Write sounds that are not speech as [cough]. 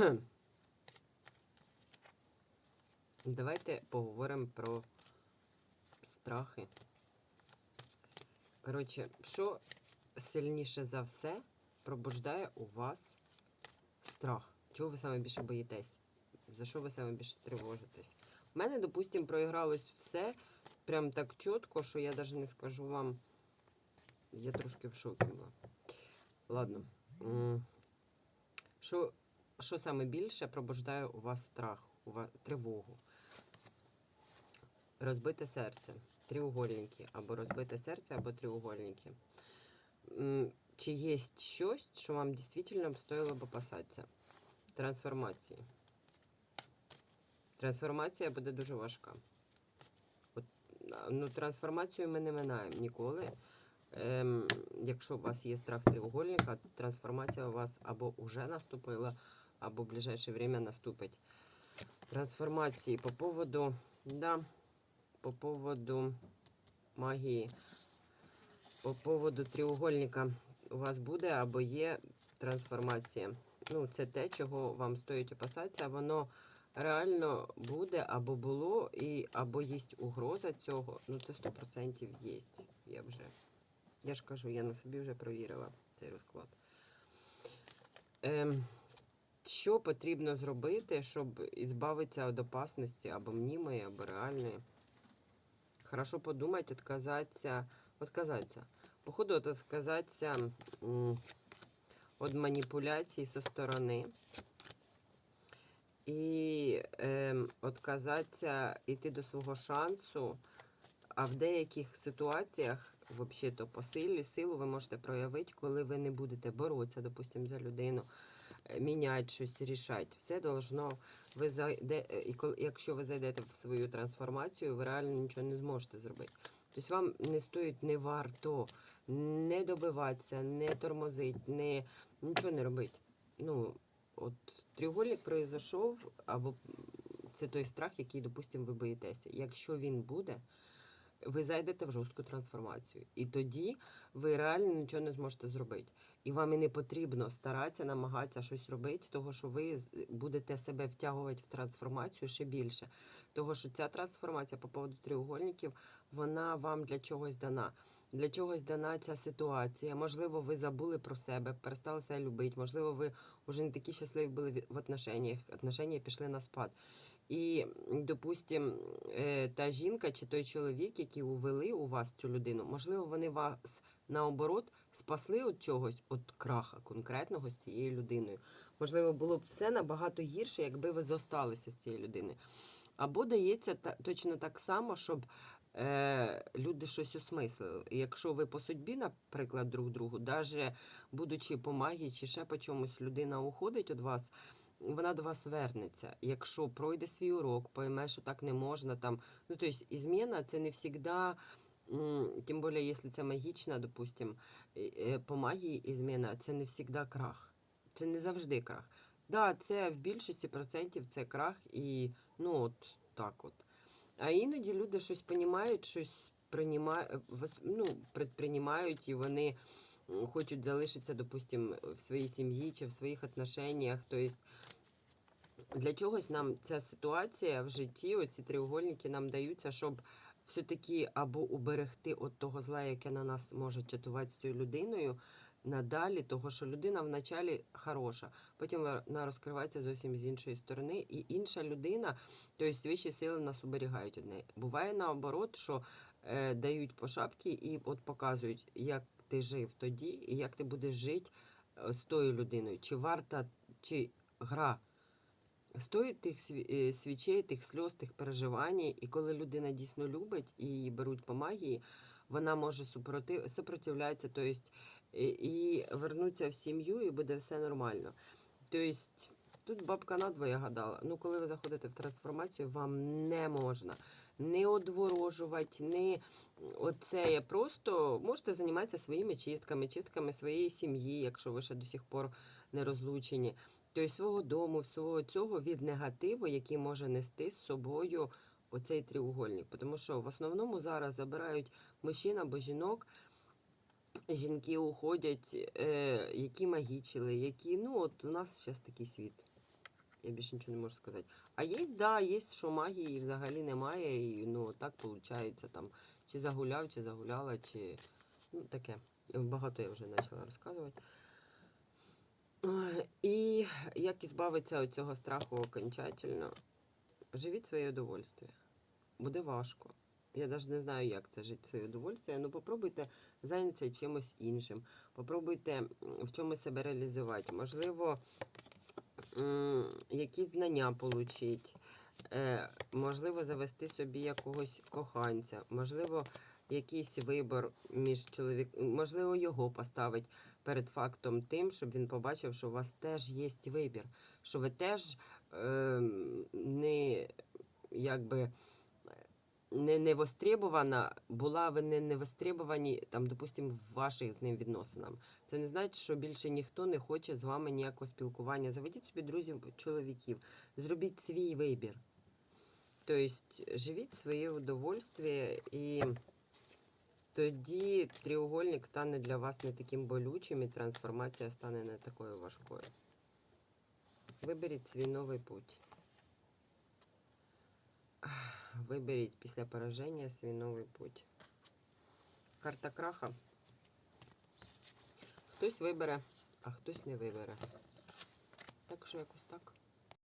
[clears throat] Давайте поговоримо про страхи. Коротше, що сильніше за все пробуждає у вас страх? Чого ви саме більше боїтесь? За що ви саме більше тривожитесь? У мене, допустимо, проігралось все прям так чітко, що я навіть не скажу вам. Я трошки в шокі була. Ладно. Що, що саме більше пробуждає у вас страх, у вас тривогу? Розбите серце, тріугольники, або розбите серце, або тріугольники. Чи є щось, що вам дійсно стоїло б опасатися? Трансформації. Трансформація буде дуже важка. От, ну, трансформацію ми не минаємо ніколи. Ем, якщо у вас є страх треугольника, трансформація у вас або вже наступила, або в ближайшее время наступить. Трансформації по поводу, да, по поводу магії, по поводу треугольника у вас буде або є трансформація. Ну, це те, чого вам стоїть опасатися, воно реально буде або було, і або є угроза цього. Ну, це 100% є. Я вже. Я ж кажу, я на собі вже провірила цей розклад. Ем, що потрібно зробити, щоб ізбавитися від опасності або мнімої, або реальної? Хорошо подумать, отказаться. Отказаться. Походу, от отказаться від маніпуляцій со сторони. І ем, отказатися йти до свого шансу. А в деяких ситуаціях, взагалі-то по силі, силу ви можете проявити, коли ви не будете боротися, допустимо, за людину, е, міняти щось, рішати. Все должно, ви зайде, е, якщо ви зайдете в свою трансформацію, ви реально нічого не зможете зробити. Тобто вам не стоїть, не варто не добиватися, не тормозить, не, нічого не робити. Ну, от треугольник произошов, або це той страх, який, допустимо, ви боїтеся. Якщо він буде, ви зайдете в жорстку трансформацію. І тоді ви реально нічого не зможете зробити. І вам і не потрібно старатися, намагатися щось робити, того що ви будете себе втягувати в трансформацію ще більше. Того що ця трансформація по поводу треугольників, вона вам для чогось дана. Для чогось дана ця ситуація. Можливо, ви забули про себе, перестали себе любити. Можливо, ви вже не такі щасливі були в отношеннях. Отношення пішли на спад. І, допустим, е, та жінка чи той чоловік, які увели у вас цю людину, можливо, вони вас наоборот спасли від чогось, від краха конкретного з цією людиною. Можливо, було б все набагато гірше, якби ви зосталися з цією людиною. Або дається та, точно так само, щоб е, люди щось осмислили. Якщо ви по судьбі, наприклад, друг другу, навіть будучи по магії чи ще по чомусь, людина уходить від вас, вона до вас вернеться. Якщо пройде свій урок, пойме, що так не можна, там, ну, тобто, зміна це не завжди, тим більше, якщо це магічна, допустим, е, по магії зміна, це не завжди крах. Це не завжди крах. Да, це в більшості процентів це крах і ну от так от. А іноді люди щось понімають, щось приймають, ну, предприймають, і вони хочуть залишитися, допустим, в своїй сім'ї чи в своїх отношеннях. Тобто для чогось нам ця ситуація в житті, оці треугольники нам даються, щоб все-таки або уберегти від того зла, яке на нас може чатувати з цією людиною, надалі, того, що людина вначалі хороша, потім вона розкривається зовсім з іншої сторони, і інша людина, тобто вищі сили нас уберігають від неї. Буває наоборот, що е, дають по шапки і от показують, як ти жив тоді, і як ти будеш жити е, з тою людиною. Чи варта, чи гра стоїть тих е, свічей, тих сльоз, тих переживань, і коли людина дійсно любить і її беруть по магії, вона може супротив, сопротивлятися, тобто, і вернуться в сім'ю, і буде все нормально. Тобто, тут бабка надвоє гадала. Ну, коли ви заходите в трансформацію, вам не можна не одворожувати, не оце. Просто можете займатися своїми чистками, чистками своєї сім'ї, якщо ви ще до сих пор не розлучені. Тобто свого дому, всього цього від негативу, який може нести з собою оцей треугольник. Тому що в основному зараз забирають мужчин або жінок. Жінки уходять, е, які магічили, які, ну, от у нас зараз такий світ. Я більше нічого не можу сказати. А є, да, є, що магії взагалі немає, і ну так виходить там. Чи загуляв, чи загуляла, чи ну таке. Багато я вже почала розказувати. І як ізбавитися від цього страху окончательно? Живіть своє удовольствие. Буде важко. Я навіть не знаю, як це жити своє удовольствие. Ну попробуйте зайнятися чимось іншим. Попробуйте в чомусь себе реалізувати. Можливо, якісь знання отримати. Е, можливо, завести собі якогось коханця, можливо, якийсь вибор між чоловіком, можливо, його поставить перед фактом тим, щоб він побачив, що у вас теж є вибір, що ви теж е, не якби. Не, не востребована, була ви не, не востребовані, там, допустим, в ваших з ним відносинах. Це не значить, що більше ніхто не хоче з вами ніякого спілкування. Заведіть собі друзів, чоловіків, зробіть свій вибір. Тобто живіть своє удовольствие, і тоді треугольник стане для вас не таким болючим, і трансформація стане не такою важкою. Виберіть свій новий путь. Виберіть після пораження свій новий путь. Карта краха. Хтось вибере, а хтось не вибере. Так що якось так.